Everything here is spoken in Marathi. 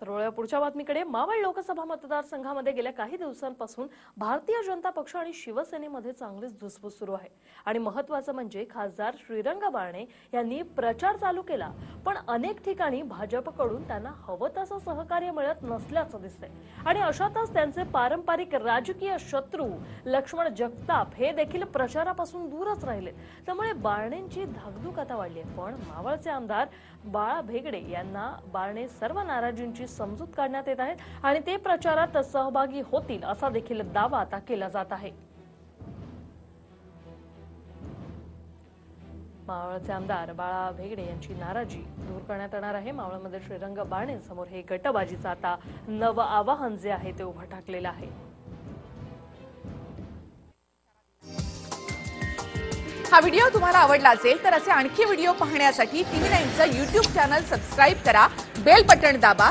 तर वळूया पुढच्या बातमीकडे. मावळ लोकसभा मतदारसंघामध्ये गेल्या काही दिवसांपासून भारतीय जनता पक्ष आणि शिवसेनेमध्ये चांगलीच धुसफूस सुरू आहे. आणि महत्वाचं म्हणजे खासदार श्रीरंग बारणे यांनी प्रचार चालू केला पण अनेक ठिकाणी भाजपकडून त्यांना हवं तसं सहकार्य मिळत नसल्याचं दिसतंय. आणि अशातच त्यांचे पारंपरिक राजकीय शत्रू लक्ष्मण जगताप हे देखील प्रचारापासून दूरच राहिले. त्यामुळे बारणेंची धाकधूक आता वाढली आहे. पण मावळचे आमदार बाळा भेगडे यांना बारणे सर्व नाराजींची समजूत काढण्यात येत आहे आणि ते प्रचारात सहभागी होतील असा देखील दावा आता केला जात आहे. मावळचे आमदार बाळा भेगडे यांची नाराजी दूर करण्यात येणार आहे. मावळमध्ये श्रीरंग बाणे समोर हे गटबाजीचं आता नवं आवाहन जे आहे ते उभं ठाकलेलं आहे. हा व्हिडिओ तुम्हाला आवडला असेल तर असे आणखी व्हिडिओ पाहण्यासाठी टीव्ही नाईनचं युट्यूब चॅनल सबस्क्राईब करा. बेल बटण दाबा.